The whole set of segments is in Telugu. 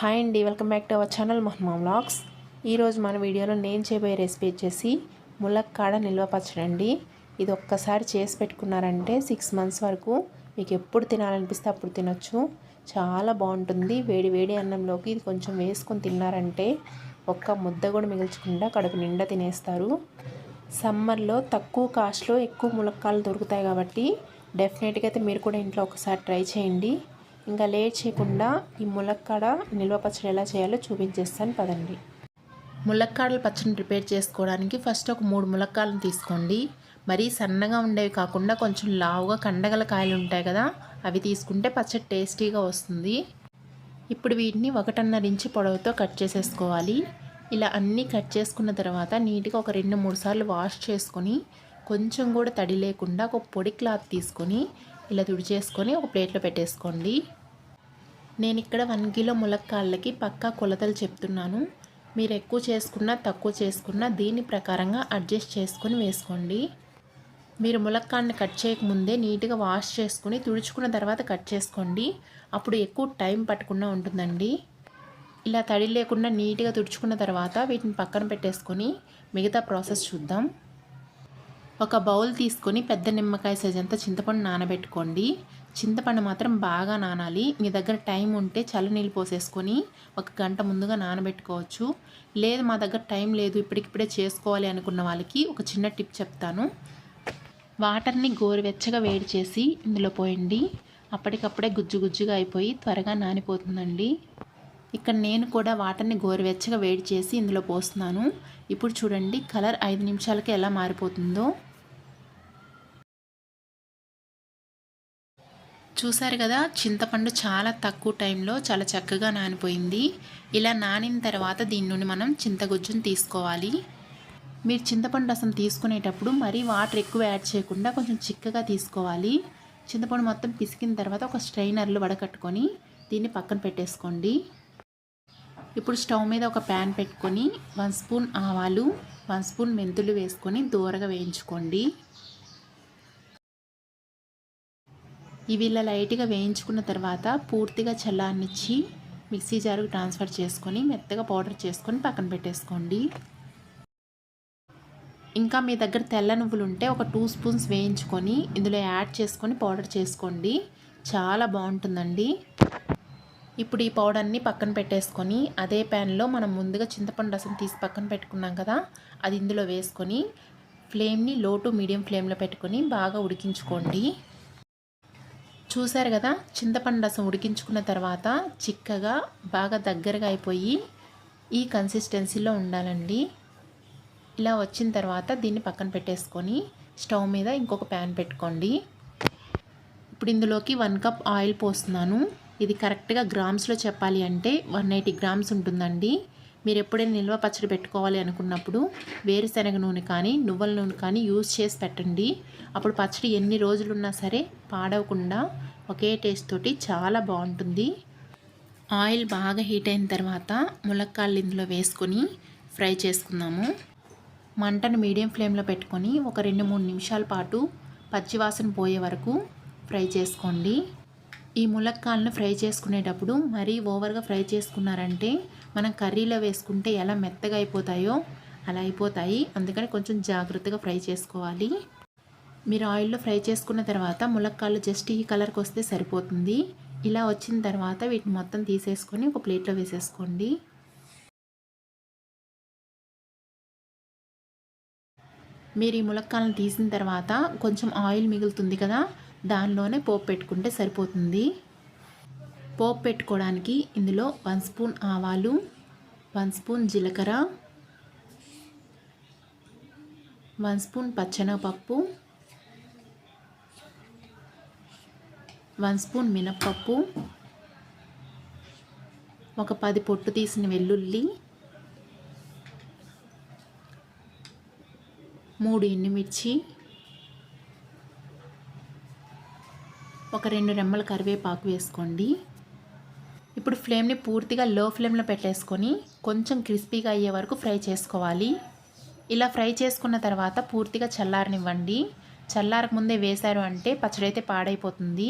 హాయ్ అండి welcome back to our channel Mahamma vlogs ఈరోజు మన వీడియోలో నేను చేయబోయే రెసిపీ వచ్చేసి ములక్కాడ నిల్వ పచ్చడి అండి. ఇది ఒక్కసారి చేసి పెట్టుకున్నారంటే సిక్స్ మంత్స్ వరకు మీకు ఎప్పుడు తినాలనిపిస్తే అప్పుడు తినొచ్చు. చాలా బాగుంటుంది. వేడి వేడి అన్నంలోకి ఇది కొంచెం వేసుకొని తిన్నారంటే ఒక్క ముద్ద కూడా మిగిల్చకుండా కడుపు నిండా తినేస్తారు. సమ్మర్లో తక్కువ కాస్ట్లో ఎక్కువ ములక్కాలు దొరుకుతాయి కాబట్టి డెఫినెట్గా అయితే మీరు కూడా ఇంట్లో ఒకసారి ట్రై చేయండి. ఇంకా లేట్ చేయకుండా ఈ ములక్కాడ నిల్వ పచ్చడి ఎలా చేయాలో చూపించేస్తాను పదండి. ములక్కాడల పచ్చడిని ప్రిపేర్ చేసుకోవడానికి ఫస్ట్ ఒక మూడు ములక్కాలను తీసుకోండి. మరీ సన్నగా ఉండేవి కాకుండా కొంచెం లావుగా కండగల కాయలు ఉంటాయి కదా అవి తీసుకుంటే పచ్చడి టేస్టీగా వస్తుంది. ఇప్పుడు వీటిని ఒకటన్నర ఇంచు పొడవుతో కట్ చేసేసుకోవాలి. ఇలా అన్నీ కట్ చేసుకున్న తర్వాత నీట్గా ఒక రెండు మూడు సార్లు వాష్ చేసుకొని కొంచెం కూడా తడి లేకుండా ఒక పొడి క్లాత్ తీసుకొని ఇలా తుడిచేసుకొని ఒక ప్లేట్లో పెట్టేసుకోండి. నేను ఇక్కడ వన్ కిలో ములక్కాళ్ళకి పక్కా కొలతలు చెప్తున్నాను. మీరు ఎక్కువ చేసుకున్నా తక్కువ చేసుకున్నా దీని ప్రకారంగా అడ్జస్ట్ చేసుకొని వేసుకోండి. మీరు ములక్కాన్ని కట్ చేయకముందే నీట్గా వాష్ చేసుకుని తుడుచుకున్న తర్వాత కట్ చేసుకోండి. అప్పుడు ఎక్కువ టైం పట్టకుండా ఉంటుందండి. ఇలా తడి లేకుండా నీట్గా తుడుచుకున్న తర్వాత వీటిని పక్కన పెట్టేసుకొని మిగతా ప్రాసెస్ చూద్దాం. ఒక బౌల్ తీసుకొని పెద్ద నిమ్మకాయ సైజ్ అంతా చింతపండు నానబెట్టుకోండి. చింతపండు మాత్రం బాగా నానాలి. మీ దగ్గర టైం ఉంటే చల్ల నీళ్ళు పోసేసుకొని ఒక గంట ముందుగా నానబెట్టుకోవచ్చు. లేదు మా దగ్గర టైం లేదు ఇప్పటికిప్పుడే చేసుకోవాలి అనుకున్న వాళ్ళకి ఒక చిన్న టిప్ చెప్తాను. వాటర్ని గోరువెచ్చగా వేడి చేసి ఇందులో పోయండి. అప్పటికప్పుడే గుజ్జు గుజ్జుగా అయిపోయి త్వరగా నానిపోతుందండి. ఇక్కడ నేను కూడా వాటర్ని గోరువెచ్చగా వేడి చేసి ఇందులో పోస్తున్నాను. ఇప్పుడు చూడండి కలర్ ఐదు నిమిషాలకి ఎలా మారిపోతుందో. చూసారు కదా చింతపండు చాలా తక్కువ టైంలో చాలా చక్కగా నానిపోయింది. ఇలా నానిన తర్వాత దీని నుండి మనం చింతగుజ్జును తీసుకోవాలి. మీరు చింతపండు రసం తీసుకునేటప్పుడు మరీ వాటర్ ఎక్కువ యాడ్ చేయకుండా కొంచెం చిక్కగా తీసుకోవాలి. చింతపండు మొత్తం పిసికిన తర్వాత ఒక స్ట్రైనర్లు వడకట్టుకొని దీన్ని పక్కన పెట్టేసుకోండి. ఇప్పుడు స్టవ్ మీద ఒక ప్యాన్ పెట్టుకొని వన్ స్పూన్ ఆవాలు వన్ స్పూన్ మెంతులు వేసుకొని దూరగా వేయించుకోండి. ఇవి ఇలా లైట్గా వేయించుకున్న తర్వాత పూర్తిగా చల్లారనిచ్చి మిక్సీ జారుకు ట్రాన్స్ఫర్ చేసుకొని మెత్తగా పౌడర్ చేసుకొని పక్కన పెట్టేసుకోండి. ఇంకా మీ దగ్గర తెల్ల నువ్వులు ఉంటే ఒక టూ స్పూన్స్ వేయించుకొని ఇందులో యాడ్ చేసుకొని పౌడర్ చేసుకోండి. చాలా బాగుంటుందండి. ఇప్పుడు ఈ పౌడర్ని పక్కన పెట్టేసుకొని అదే ప్యాన్లో మనం ముందుగా చింతపండు రసం తీసి పక్కన పెట్టుకున్నాం కదా అది ఇందులో వేసుకొని ఫ్లేమ్ని లో టు మీడియం ఫ్లేమ్లో పెట్టుకొని బాగా ఉడికించుకోండి. చూశారు కదా చింతపండు రసం ఉడికించుకున్న తర్వాత చిక్కగా బాగా దగ్గరగా అయిపోయి ఈ కన్సిస్టెన్సీలో ఉండాలండి. ఇలా వచ్చిన తర్వాత దీన్ని పక్కన పెట్టేసుకొని స్టవ్ మీద ఇంకొక ప్యాన్ పెట్టుకోండి. ఇప్పుడు ఇందులోకి వన్ కప్ ఆయిల్ పోస్తున్నాను. ఇది కరెక్ట్గా గ్రామ్స్లో చెప్పాలి అంటే వన్ ఎయిటీ గ్రామ్స్ ఉంటుందండి. మీరు ఎప్పుడైనా నిల్వ పచ్చడి పెట్టుకోవాలి అనుకున్నప్పుడు వేరుశనగ నూనె కానీ నువ్వుల నూనె కానీ యూజ్ చేసి పెట్టండి. అప్పుడు పచ్చడి ఎన్ని రోజులున్నా సరే పాడవకుండా ఒకే టేస్ట్ తోటి చాలా బాగుంటుంది. ఆయిల్ బాగా హీట్ అయిన తర్వాత ములక్కాళ్ళు ఇందులో వేసుకొని ఫ్రై చేసుకుందాము. మంటను మీడియం ఫ్లేమ్లో పెట్టుకొని ఒక రెండు మూడు నిమిషాల పాటు పచ్చివాసన పోయే వరకు ఫ్రై చేసుకోండి. ఈ ములక్కాలను ఫ్రై చేసుకునేటప్పుడు మరీ ఓవర్గా ఫ్రై చేసుకున్నారంటే మనం కర్రీలో వేసుకుంటే ఎలా మెత్తగా అయిపోతాయో అలా అయిపోతాయి. అందుకని కొంచెం జాగ్రత్తగా ఫ్రై చేసుకోవాలి. మీరు ఆయిల్లో ఫ్రై చేసుకున్న తర్వాత ములక్కాళ్ళు జస్ట్ ఈ కలర్కి వస్తే సరిపోతుంది. ఇలా వచ్చిన తర్వాత వీటిని మొత్తం తీసేసుకొని ఒక ప్లేట్లో వేసేసుకోండి. మీరు ఈ ములక్కాలను తీసిన తర్వాత కొంచెం ఆయిల్ మిగులుతుంది కదా దానిలోనే పోపు పెట్టుకుంటే సరిపోతుంది. పోపు పెట్టుకోవడానికి ఇందులో వన్ స్పూన్ ఆవాలు వన్ స్పూన్ జీలకర్ర వన్ స్పూన్ పచ్చెనగపప్పు వన్ స్పూన్ మినప్పప్పు ఒక పది పొట్టు తీసిన వెల్లుల్లి మూడు ఎండుమిర్చి ఒక రెండు రెమ్మల కరివేపాకు వేసుకోండి. ఇప్పుడు ఫ్లేమ్ని పూర్తిగా లో ఫ్లేమ్లో పెట్టేసుకొని కొంచెం క్రిస్పీగా అయ్యే వరకు ఫ్రై చేసుకోవాలి. ఇలా ఫ్రై చేసుకున్న తర్వాత పూర్తిగా చల్లారనివ్వండి. చల్లారక ముందే వేశారు అంటే పచ్చడి అయితే పాడైపోతుంది.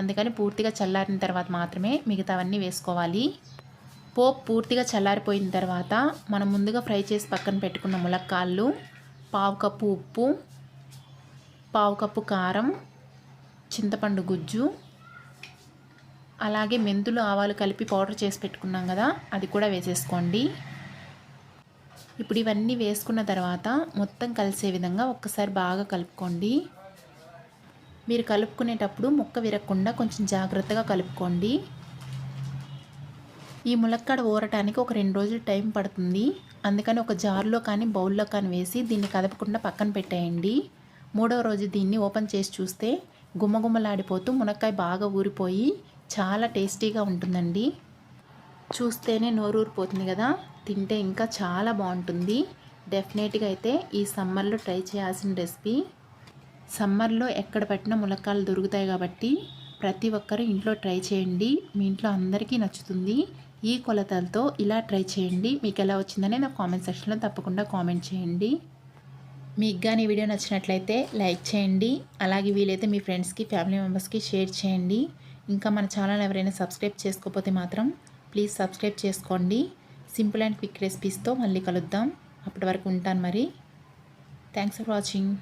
అందుకని పూర్తిగా చల్లారిన తర్వాత మాత్రమే మిగతావన్నీ వేసుకోవాలి. పోపు పూర్తిగా చల్లారిపోయిన తర్వాత మనం ముందుగా ఫ్రై చేసి పక్కన పెట్టుకున్న ములక్కాళ్ళు పావు కప్పు ఉప్పు పావు కప్పు కారం చింతపండు గుజ్జు అలాగే మెంతులు ఆవాలు కలిపి పౌడర్ చేసి పెట్టుకున్నాం కదా అది కూడా వేసేసుకోండి. ఇప్పుడు ఇవన్నీ వేసుకున్న తర్వాత మొత్తం కలిసే విధంగా ఒక్కసారి బాగా కలుపుకోండి. మీరు కలుపుకునేటప్పుడు ముక్క విరగకుండా కొంచెం జాగ్రత్తగా కలుపుకోండి. ఈ ములక్కాడ ఊరటానికి ఒక రెండు రోజులు టైం పడుతుంది. అందుకని ఒక జార్లో కానీ బౌల్లో కానీ వేసి దీన్ని కదపకుండా పక్కన పెట్టేయండి. మూడవ రోజు దీన్ని ఓపెన్ చేసి చూస్తే గుమ్మగుమ్మలాడిపోతూ మునక్కాయ బాగా ఊరిపోయి చాలా టేస్టీగా ఉంటుందండి. చూస్తేనే నోరూరిపోతుంది కదా. తింటే ఇంకా చాలా బాగుంటుంది. డెఫినెట్గా అయితే ఈ సమ్మర్లో ట్రై చేయాల్సిన రెసిపీ. సమ్మర్లో ఎక్కడ పట్టినా ములక్కాయలు దొరుకుతాయి కాబట్టి ప్రతి ఒక్కరూ ఇంట్లో ట్రై చేయండి. మీ ఇంట్లో అందరికీ నచ్చుతుంది. ఈ కొలతలతో ఇలా ట్రై చేయండి. మీకు ఎలా వచ్చిందనే నా కామెంట్ సెక్షన్లో తప్పకుండా కామెంట్ చేయండి. మీకు కానీ వీడియో నచ్చినట్లయితే లైక్ చేయండి. అలాగే వీలైతే మీ ఫ్రెండ్స్కి ఫ్యామిలీ మెంబర్స్కి షేర్ చేయండి. ఇంకా మన ఛానల్ ఎవరైనా సబ్స్క్రైబ్ చేసుకోకపోతే మాత్రం ప్లీజ్ సబ్స్క్రైబ్ చేసుకోండి. సింపుల్ అండ్ క్విక్ రెసిపీస్తో మళ్ళీ కలుద్దాం. అప్పటి వరకు ఉంటాను మరి. Thanks for watching.